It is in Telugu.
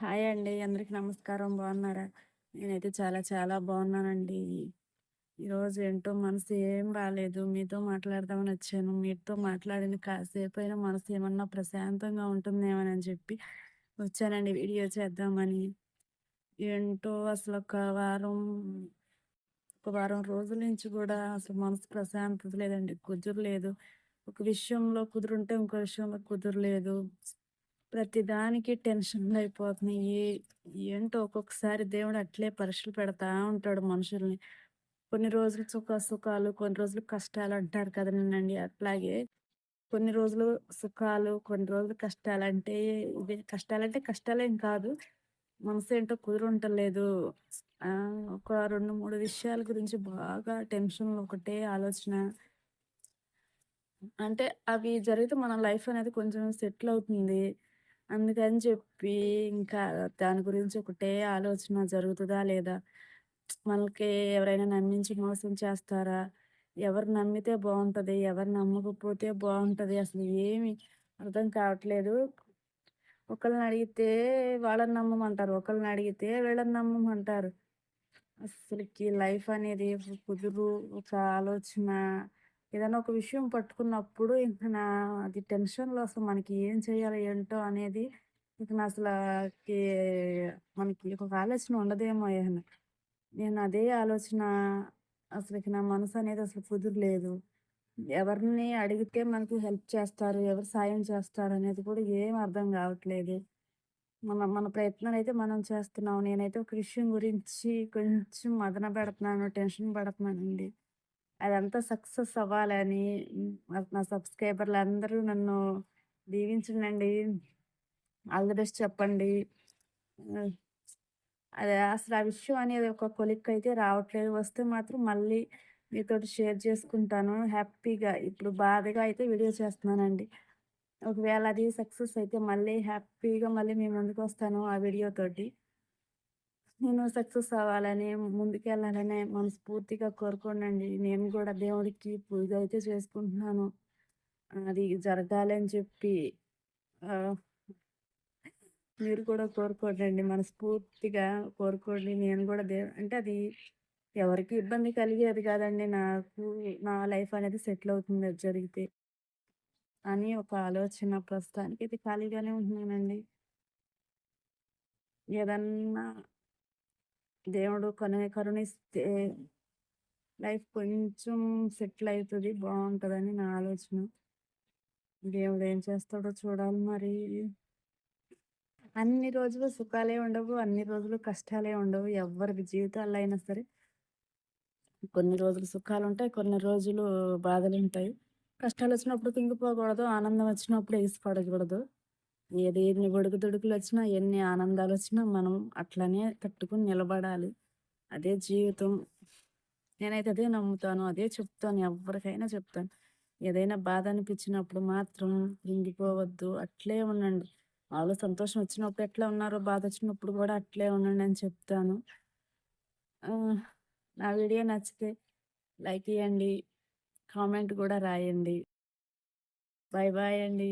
హాయ్ అండి. అందరికి నమస్కారం. బాగున్నారా? నేనైతే చాలా చాలా బాగున్నానండి. ఈరోజు ఏంటో మనసు ఏం బాగాలేదు మీతో మాట్లాడదామని వచ్చాను. మీతో మాట్లాడిన కాసేపు అయినా మనసు ఏమన్నా ప్రశాంతంగా ఉంటుందేమోనని చెప్పి వచ్చానండి వీడియో చేద్దామని. ఏంటో అసలు ఒక వారం ఒక వారం రోజుల నుంచి కూడా అసలు మనసు ప్రశాంతత లేదండి. కుదురలేదు. ఒక విషయంలో కుదురుంటే ఇంకో విషయంలో కుదరలేదు. ప్రతిదానికి టెన్షన్‌లయిపోతున్నాయి. ఏంటో ఒక్కొక్కసారి దేవుడు అట్లే పరీక్షలు పెడతా ఉంటాడు మనుషుల్ని. కొన్ని రోజులు సుఖ సుఖాలు, కొన్ని రోజులు కష్టాలు అంటారు కదా కదండండి. అట్లాగే కొన్ని రోజులు సుఖాలు, కొన్ని రోజులు కష్టాలు అంటే కష్టాలంటే కష్టాలేం కాదు. మనసు ఏంటో కుదురుంటలేదు. ఆహ్, ఒక 2, 3 విషయాల గురించి బాగా టెన్షన్ ఒకటే ఆలోచన. అంటే అవి జరిగితే మన లైఫ్ అనేది కొంచెం సెటిల్ అవుతుంది. అందుకని చెప్పి ఇంకా దాని గురించి ఒకటే ఆలోచన జరుగుతుందా లేదా? మనకి ఎవరైనా నమ్మించి మోసం చేస్తారా? ఎవరు నమ్మితే బాగుంటుంది ఎవరు నమ్మకపోతే బాగుంటుంది అసలు ఏమి అర్థం కావట్లేదు. ఒకళ్ళని అడిగితే వాళ్ళని నమ్మమంటారు. ఒకళ్ళని అడిగితే వీళ్ళని నమ్మమంటారు. అసలుకి లైఫ్ అనేది కుదురు, ఒక ఆలోచన ఏదైనా ఒక విషయం పట్టుకున్నప్పుడు ఇంక నా అది టెన్షన్‌లో అసలు మనకి ఏం చేయాలో ఏంటో అనేది ఇక నా అసలకి మనకి ఒక ఆలోచన ఉండదేమో ఏమైనా నేను అదే ఆలోచన అసలకి నా మనసు అనేది అసలు కుదరలేదు ఎవరిని అడిగితే మనకి హెల్ప్ చేస్తారు, ఎవరు సాయం చేస్తారు అనేది కూడా ఏం అర్థం కావట్లేదు. మన మన ప్రయత్నాలు అయితే మనం చేస్తున్నాం. నేనైతే ఒక విషయం గురించి కొంచెం మదన పెడుతున్నాను, టెన్షన్ పడుతున్నానండి. అదంతా సక్సెస్ అవ్వాలని నా సబ్స్క్రైబర్లు అందరూ నన్ను దీవించండి ఆల్ ది బెస్ట్ చెప్పండి. అదే అసలు ఆ విషయం అనేది ఒక కొలిక్కయితే రావట్లేదు. వస్తే మాత్రం మళ్ళీ మీతోటి షేర్ చేసుకుంటాను. హ్యాపీగా ఇప్పుడు బాధగా అయితే వీడియో చేస్తున్నానండి. ఒకవేళ అది సక్సెస్ అయితే మళ్ళీ హ్యాపీగా మళ్ళీ మీ ముందుకొస్తాను ఆ వీడియోతోటి. నేను సక్సెస్ అవ్వాలని, ముందుకెళ్ళాలని మనస్ఫూర్తిగా కోరుకోనండి. నేను కూడా దేవుడికి పూజ అయితే చేసుకుంటున్నాను. అది జరగాలని చెప్పి. మీరు కూడా కోరుకోండి మనస్ఫూర్తిగా కోరుకోండి. నేను కూడా దే అంటే అది ఎవరికీ ఇబ్బంది కలిగేది కాదండి. నాకు నా లైఫ్ అనేది సెటిల్ అవుతుంది అది జరిగితే. అని ఒక ఆలోచన ప్రస్తుతానికి అయితే ఖాళీగానే ఉంటున్నానండి. ఏదన్నా దేవుడు కను కరుణిస్తే లైఫ్ కొంచెం సెటిల్ అవుతుంది బాగుంటుందని నా ఆలోచన. దేవుడు ఏం చేస్తాడో చూడాలి మరి. అన్ని రోజులు సుఖాలే ఉండవు. అన్ని రోజులు కష్టాలే ఉండవు. ఎవరికి జీవితాల్లో అయినా సరే. కొన్ని రోజులు సుఖాలు ఉంటాయి కొన్ని రోజులు బాధలు ఉంటాయి కష్టాలు వచ్చినప్పుడు తింగిపోకూడదు ఆనందం వచ్చినప్పుడు ఎగిసిపడకూడదు. ఏది ఎన్ని ఒడుకుదొడుకులొచ్చినా, ఎన్ని ఆనందాలు వచ్చినా మనం అట్లనే తట్టుకొని నిలబడాలి. అదే జీవితం. నేనైతే అదే నమ్ముతాను. అదే చెప్తాను. ఎవ్వరికైనా చెప్తాను. ఏదైనా బాధ అనిపించినప్పుడు మాత్రం ఇంగిపోవద్దు అట్లే ఉండండి. వాళ్ళు సంతోషం వచ్చినప్పుడు ఎట్లా ఉన్నారో బాధ వచ్చినప్పుడు కూడా అట్లే ఉండండి అని చెప్తాను. నా వీడియో నచ్చితే లైక్ ఇయ్యండి. కామెంట్ కూడా రాయండి. బాయ్ బాయ్ అండి.